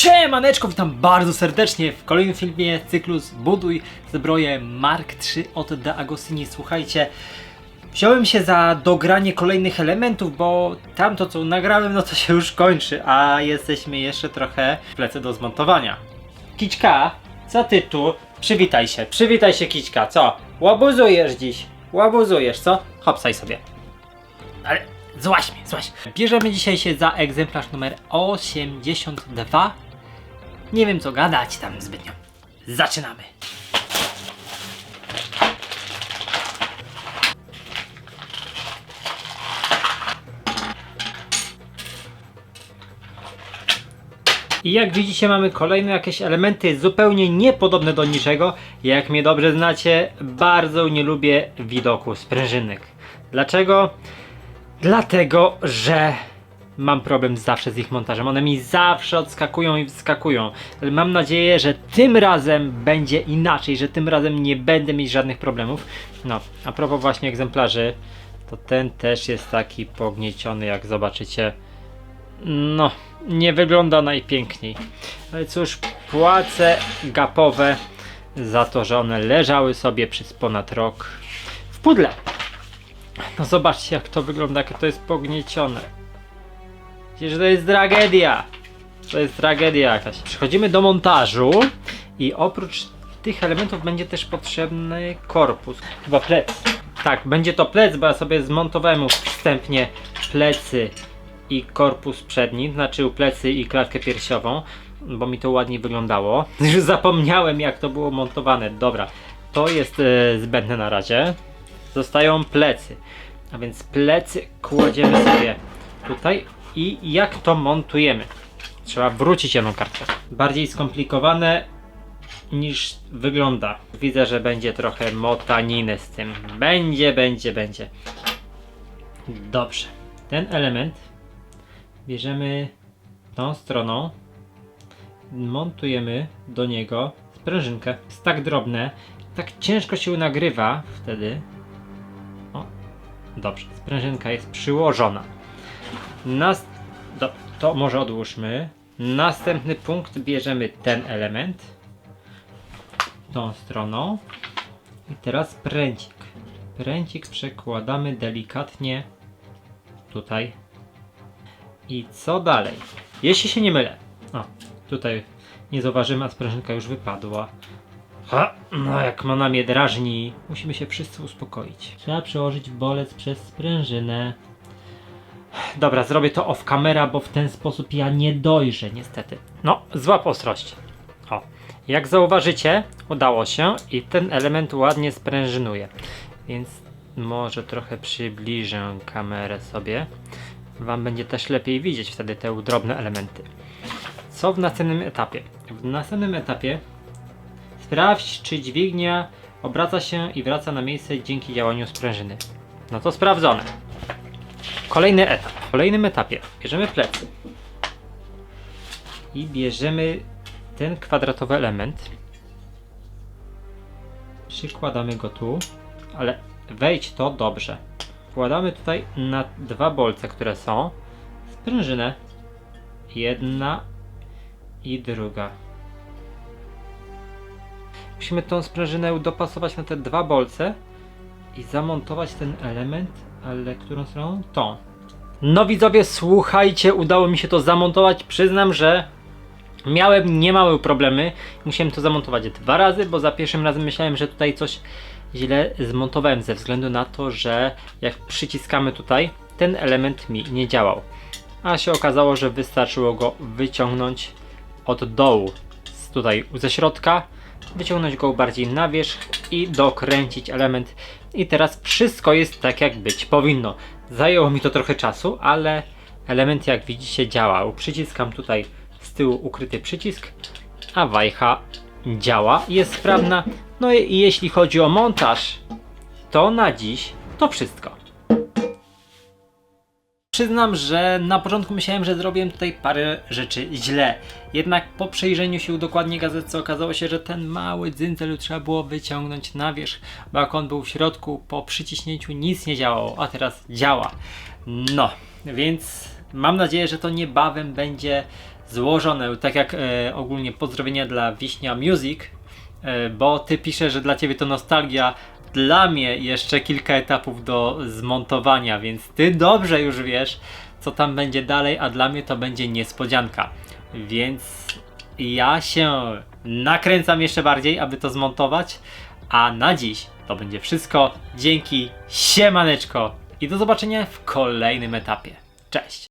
Siemaneczko, witam bardzo serdecznie w kolejnym filmie cyklu Zbuduj zbroję Mark III od De Agostini. Słuchajcie, wziąłem się za dogranie kolejnych elementów, bo tamto co nagrałem, no to się już kończy, a jesteśmy jeszcze trochę w plecy do zmontowania. Kićka, co ty tu? Przywitaj się, przywitaj się Kićka, co? Łabuzujesz dziś, łabuzujesz, co? Hopsaj sobie. Ale złaś mnie, złaś. Bierzemy dzisiaj się za egzemplarz numer 82. Nie wiem co gadać tam zbytnio. Zaczynamy. I jak widzicie mamy kolejne jakieś elementy zupełnie niepodobne do niczego. Jak mnie dobrze znacie, bardzo nie lubię widoku sprężynek. Dlaczego? Dlatego, że mam problem zawsze z ich montażem. One mi zawsze odskakują i wskakują. Ale mam nadzieję, że tym razem będzie inaczej, że tym razem nie będę mieć żadnych problemów. No, a propos właśnie egzemplarzy, to ten też jest taki pognieciony, jak zobaczycie. No, nie wygląda najpiękniej. Ale cóż, płace gapowe za to, że one leżały sobie przez ponad rok w pudle. No zobaczcie jak to wygląda, jak to jest pogniecione. Przecież to jest tragedia. To jest tragedia jakaś. Przechodzimy do montażu i oprócz tych elementów będzie też potrzebny korpus. Chyba plec. Tak, będzie to plec, bo ja sobie zmontowałem wstępnie plecy i korpus przedni, znaczy plecy i klatkę piersiową, bo mi to ładnie wyglądało. Już zapomniałem jak to było montowane. Dobra, to jest e, zbędne na razie. Zostają plecy. A więc plecy kładziemy sobie tutaj i jak to montujemy? Trzeba wrócić jedną kartkę. Bardziej skomplikowane niż wygląda. Widzę, że będzie trochę motaniny z tym. Będzie, będzie, będzie. Dobrze. Ten element bierzemy tą stroną, montujemy do niego sprężynkę. Jest tak drobne, tak ciężko się nagrywa wtedy. O, dobrze, sprężynka jest przyłożona. Nas... Do, to może odłóżmy. Następny punkt bierzemy ten element tą stroną i teraz pręcik. Pręcik przekładamy delikatnie tutaj. I co dalej? Jeśli się nie mylę. O, tutaj nie zauważymy, a sprężynka już wypadła. Ha, no jak ma mnie drażni, musimy się wszyscy uspokoić. Trzeba przełożyć bolec przez sprężynę. Dobra, zrobię to off camera, bo w ten sposób ja nie dojrzę, niestety. No, złap ostrość. O, jak zauważycie, udało się i ten element ładnie sprężynuje. Więc może trochę przybliżę kamerę sobie. Wam będzie też lepiej widzieć wtedy te drobne elementy. Co w następnym etapie? W następnym etapie sprawdź, czy dźwignia obraca się i wraca na miejsce dzięki działaniu sprężyny. No to sprawdzone. Kolejny etap. W kolejnym etapie bierzemy plecy i bierzemy ten kwadratowy element. Przykładamy go tu, ale wejdź to dobrze. Wkładamy tutaj na dwa bolce, które są sprężynę. Jedna i druga. Musimy tą sprężynę dopasować na te dwa bolce i zamontować ten element, ale którą stroną? Tą. No widzowie, słuchajcie, udało mi się to zamontować. Przyznam, że miałem niemałe problemy. Musiałem to zamontować dwa razy, bo za pierwszym razem myślałem, że tutaj coś źle zmontowałem ze względu na to, że jak przyciskamy tutaj, ten element mi nie działał. A się okazało, że wystarczyło go wyciągnąć od dołu, tutaj ze środka, wyciągnąć go bardziej na wierzch i dokręcić element. I teraz wszystko jest tak jak być powinno. Zajęło mi to trochę czasu, ale element jak widzicie działał. Przyciskam tutaj z tyłu ukryty przycisk, a wajcha działa, jest sprawna. No i jeśli chodzi o montaż, to na dziś to wszystko. Przyznam, że na początku myślałem, że zrobiłem tutaj parę rzeczy źle. Jednak po przejrzeniu się dokładnie gazety okazało się, że ten mały dzyndzel trzeba było wyciągnąć na wierzch, bo jak on był w środku, po przyciśnięciu nic nie działało, a teraz działa. No, więc mam nadzieję, że to niebawem będzie złożone, tak jak e, ogólnie pozdrowienia dla Wiśnia Music, bo ty piszesz, że dla ciebie to nostalgia, dla mnie jeszcze kilka etapów do zmontowania, więc ty dobrze już wiesz, co tam będzie dalej, a dla mnie to będzie niespodzianka. Więc ja się nakręcam jeszcze bardziej, aby to zmontować, a na dziś to będzie wszystko. Dzięki, siemaneczko i do zobaczenia w kolejnym etapie. Cześć!